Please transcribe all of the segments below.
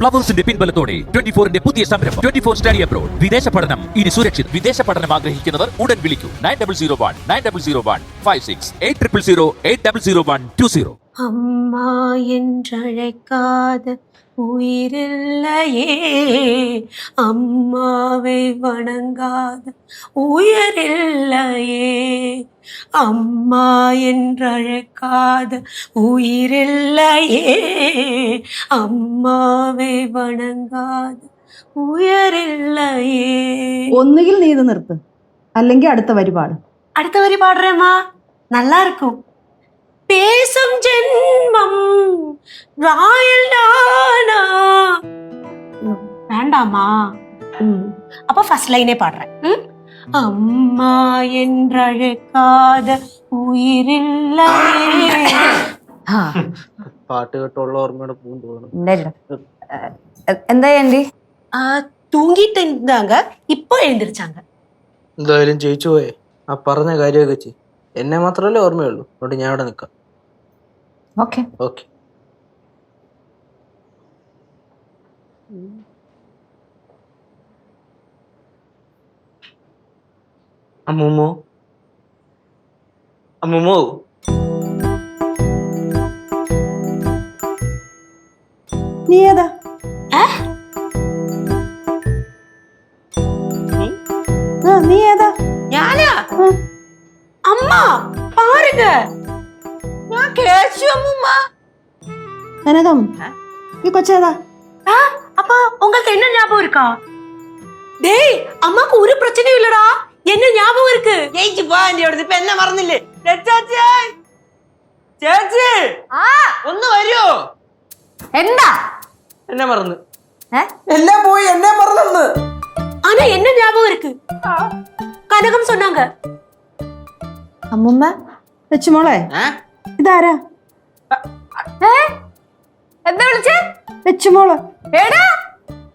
പ്ലവേഴ്സിന്റെ പിൻബലത്തോടെ twenty ഫോറിന്റെ പുതിയ സംരംഭം ട്വന്റി ഫോർ സ്റ്റഡി അബ്രോഡ് വിദേശ പഠനം ഇനി സുരക്ഷിത് വിദേശ പഠനം ആഗ്രഹിക്കുന്നവർ ഉടൻ വിളിക്കൂ nine double zero one nine double zero one five six eight triple zero eight double zero one two zero அம்மா என்றழைக்காத உயிரில்லையே அம்மாவை வணங்காத உயிரில்லையே அம்மா என்றழைக்காத உயிரில்லையே அம்மாவை வணங்காத உயிரில்லையே ഒന്നുകിൽ നീ ഇത് നിർത്ത് അല്ലെങ്കിൽ അടുത്ത വരി പാടും அடுத்த வரி பாடுறேம்மா நல்லா இருக்கும் பேசும் ஜென்மம் ராயல் டானா ம், வேண்டாமா ம், அப்ப ஃபர்ஸ்ட் லைனே பாடுறேன் ம்? அம்மா என்றழைக்காத உயிரில்லையே ആ പാട്ട് കേട്ടുള്ള ഓർമ്മയുടെ പൂന്ന് തോന്നുന്നു ഉണ്ടല്ലോ എ- എന്താ ആൻറ്റി ஆ, தூங்கிட்டு இருந்தாங்க இப்போ எழுந்திருச்சாங்க എന്തായാലും ജയിച്ചു പോയേ ആ പറഞ്ഞ കാര്യമൊക്കെ ചെയ് എന്നെ മാത്രമല്ലേ ഓർമ്മയുള്ളൂ അതുകൊണ്ട് ഞാൻ ഇവിടെ നിൽക്കാം ഓക്കെ ഓക്കെ അമ്മൂമ്മോ? അമ്മൂമ്മോ? നീ ഏതാ? ആ നീ ഞാനാ? അമ്മ പാരുക ഞാൻ കേശു അമ്മൂമ്മ. കനകം. നീ കൊച്ചേതാ? அப்ப உங்களுக்கு என்ன ஞாபகம் இருக்கா டேய் அம்மாக்கு ஒரு பிரச்சனையும் இல்லடா ജയിച്ചു പോ എന്റെ അടുത്ത് ഇപ്പൊ എന്നെ മറന്നില്ലേ ചേച്ചി ചേച്ചി ഒന്ന് വരുമോ എന്താ എന്നെ മറന്ന് ഏ? എല്ലാം പോയി എന്നെ മറന്നു ஆனா என்ன ஞாபகம் இருக்கு கனகம் சொன்னாங்க അമ്മുമ്മ ലച്ചുമോളെ ഇതാരാ എന്താ വിളിച്ചേ ലച്ചുമോള് എടാ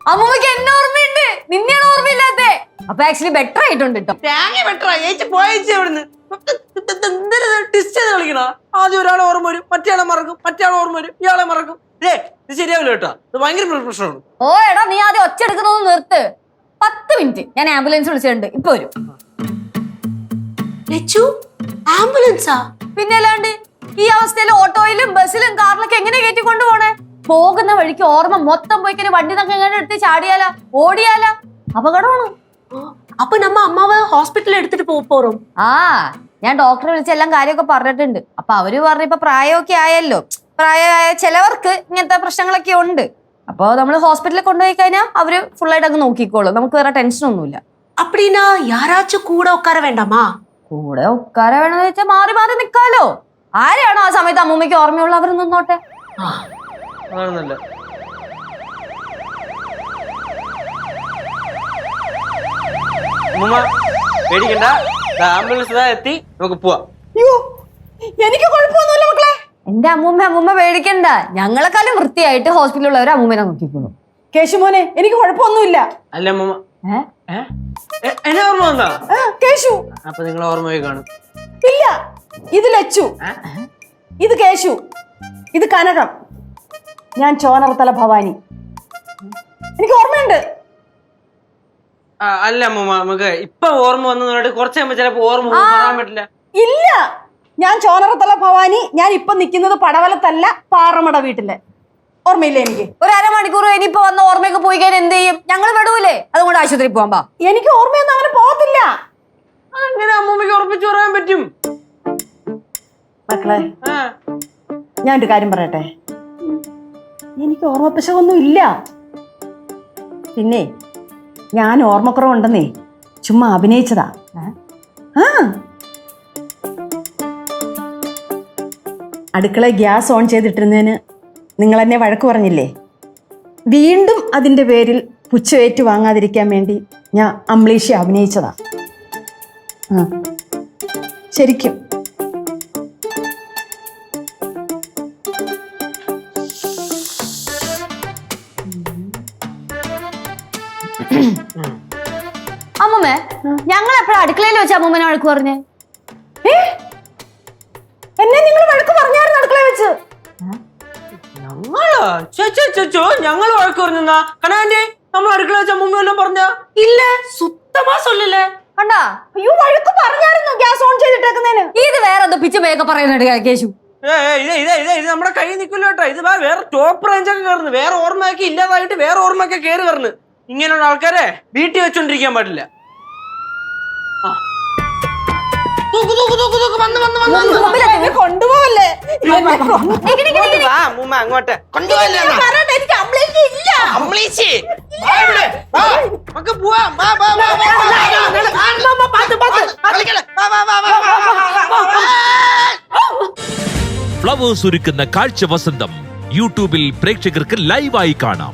അമ്മൂമ്മക്ക് എന്നെ ഓർമ്മയുണ്ട് നിന്നെയാണ് ഓർമ്മയില്ലാത്തെ അപ്പൊ ആക്ച്വലി ബെറ്റർ ആയിട്ടുണ്ട് കേട്ടോ തേങ്ങ ബെറ്ററാ ചേച്ചി പോയച്ചി അവിടുന്ന് ടെസ്റ്റ് ചെയ്ത് കളിക്കണോ? ആദ്യം ഒരാളെ ഓർമ്മ വരും മറ്റേയാളെ മറക്കും മറ്റേയാളെ ഓർമ്മ വരും ഇയാളെ മറക്കും. ഏ ഇത് ശരിയാവില്ല കേട്ടോ. ഇത് ഭയങ്കര പ്രശ്നമാണ് ഓ എടാ നീ ആദ്യം ഒച്ച എടുക്കുന്നത് നിർത്ത്. പത്ത് മിനിറ്റ് ഞാൻ ആംബുലൻസ് വിളിച്ചിട്ടുണ്ട്. ഇപ്പൊ വരും. ലച്ചു ആംബുലൻസാ പിന്നെ അല്ലാണ്ട് ഈ അവസ്ഥയിൽ ഓട്ടോയിലും ബസ്സിലും കാറിലൊക്കെ എങ്ങനെ കയറ്റി കൊണ്ടുപോണേ? പോകുന്ന വഴിക്ക് ഓർമ്മ മൊത്തം പോയി കഴിഞ്ഞാൽ വണ്ടി നമുക്ക് എങ്ങനെ എടുത്ത് ചാടിയാലാ ഓടിയാലാ. അപകടമാണ്? അപ്പൊ നമ്മ അമ്മാവ് ഹോസ്പിറ്റലിൽ എടുത്തിട്ട് പോറും? ആ ഞാൻ ഡോക്ടറെ വിളിച്ച് എല്ലാം കാര്യമൊക്കെ പറഞ്ഞിട്ടുണ്ട്. അപ്പൊ അവർ പറഞ്ഞു ഇപ്പൊ പ്രായമൊക്കെ ആയല്ലോ. പ്രായമായ ചിലവർക്ക് ഇങ്ങനത്തെ പ്രശ്നങ്ങളൊക്കെ ഉണ്ട്. അപ്പോൾ നമ്മൾ ഹോസ്പിറ്റലിൽ കൊണ്ടുപോയി കഴിഞ്ഞാൽ അവർ ഫുൾ ആയിട്ട് അങ്ങ് നോക്കിക്കോളും. നമുക്ക് വേറെ ടെൻഷൻ ഒന്നുമില്ല. അപ്പടിനാ യാരാച്ച കൂടെ ഉക്കാര വേണ്ടമാ കൂടെ ഉക്കാര വേണമെന്ന് വെച്ചാൽ മാറി മാറി നിക്കാലോ. ആരെയാണോ ആ സമയത്ത് അമ്മൂമ്മയ്ക്ക് ഓർമ്മയുള്ള? അവർ നിന്നോട്ടെ. അമ്മൂമ്മ പേടിക്കണ്ട. ആംബുലൻസ് ഇതാ എത്തി നമുക്ക് പോവാം. അയ്യോ എനിക്ക് കുഴപ്പമൊന്നുമില്ല മക്കളെ. എന്റെ അമ്മൂമ്മ അമ്മൂമ്മ പേടിക്കണ്ട. ഞങ്ങളെക്കാളും വൃത്തിയായിട്ട് ഹോസ്പിറ്റലിലുള്ളവർ അമ്മൂമ്മനെ നോക്കിക്കോളും. കേശുമോനെ എനിക്ക് കുഴപ്പമൊന്നുമില്ല. അല്ല അമ്മൂമ്മ. എന്നെ ഓർമ്മ വന്നാ? കേശു. അപ്പൊ നിങ്ങൾ ഓർമ്മ പോയി കാണും. ഇല്ല ഇത് ലച്ചു. ഇത് കേശു. ഇത് കനകം. ഞാൻ ചോനർത്തല ഭവാനി. എനിക്ക് ഓർമ്മയുണ്ട്. അല്ല അമ്മൂമ്മ നമുക്ക് ഇപ്പൊ ഓർമ്മ വന്നു കുറച്ച് കഴിയുമ്പോ ചിലപ്പോ ഓർമ്മ പറ്റില്ല. ഇല്ല. ഞാൻ ചോനറത്തല ഭവാനി ഞാൻ ഇപ്പൊ നിൽക്കുന്നത് പടവലത്തല്ല പാറമട വീട്ടിലെ. ഓർമ്മയില്ലേ എനിക്ക്? ഒരു അരമണിക്കൂർ ഇനിയിപ്പോ വന്ന ഓർമ്മയൊക്കെ പോയി കഴിഞ്ഞാൽ എന്ത് ചെയ്യും? ഞങ്ങൾ വിടൂലേ? അതുകൊണ്ട് ആശുപത്രി പോകാൻ പാ. എനിക്ക് ഓർമ്മയൊന്നും അങ്ങനെ പോകത്തില്ല. അങ്ങനെ അമ്മൂമ്മക്ക് ഉറപ്പിച്ചു പറയാൻ പറ്റും. മക്കളെ ഞാൻ ഒരു കാര്യം പറയട്ടെ? എനിക്ക് ഓർമ്മപ്പശകൊന്നും ഇല്ല. പിന്നെ ഞാൻ ഓർമ്മക്കുറവുണ്ടെന്നേ. ചുമ്മാ അഭിനയിച്ചതാ. അടുക്കള ഗ്യാസ് ഓൺ ചെയ്തിട്ടിരുന്നതിന് നിങ്ങൾ എന്നെ വഴക്ക് പറഞ്ഞില്ലേ? വീണ്ടും അതിന്റെ പേരിൽ പുച്ഛവേറ്റ് വാങ്ങാതിരിക്കാൻ വേണ്ടി ഞാൻ അംബ്ലീഷി അഭിനയിച്ചതാ. ശരിക്കും അമ്മമ്മേ ഞങ്ങൾ എപ്പോഴും അടുക്കളയിൽ വെച്ച് അമ്മമ്മനെ വഴക്ക് പറഞ്ഞേ? എന്നെ നിങ്ങൾ വഴക്ക് പറഞ്ഞായിരുന്നു അടുക്കളയിൽ വെച്ച്. ഞങ്ങളോ? ചേച്ചോ ഞങ്ങൾ വഴക്ക് പറഞ്ഞാ കണാന്റെ നമ്മൾ അടുക്കള വെച്ച് അമ്മമ്മ എല്ലാം പറഞ്ഞ? ഇല്ല? സുത്തമാ സൊല്ലില്ലേ? കണ്ടാ? അയ്യോ വഴക്ക് പറഞ്ഞായിരുന്നു ഗ്യാസ് ഓൺ ചെയ്തിട്ടേക്കുന്നതിന് ഇത് വേറെ എന്തോ പിച്ച് മേയൊക്കെ പറയുന്നുണ്ട് കേശു. ഇത് നമ്മുടെ കൈ നിൽക്കില്ല കേട്ടോ. ഇത് വേറെ ടോപ്പ് റേഞ്ചൊക്കെ കയറുന്നു വേറെ ഓർമ്മയൊക്കെ ഇല്ലാതായിട്ട് വേറെ ഓർമ്മയൊക്കെ കയറി വരുന്നു ഇങ്ങനെയുള്ള ആൾക്കാരെ വീട്ടിൽ വെച്ചോണ്ടിരിക്കാൻ പാടില്ല കൊണ്ടുപോവല്ലേ അങ്ങോട്ട്. ഫ്ലവേഴ്സ് ഒരുക്കുന്ന കാഴ്ച വസന്തം യൂട്യൂബിൽ പ്രേക്ഷകർക്ക് ലൈവായി കാണാം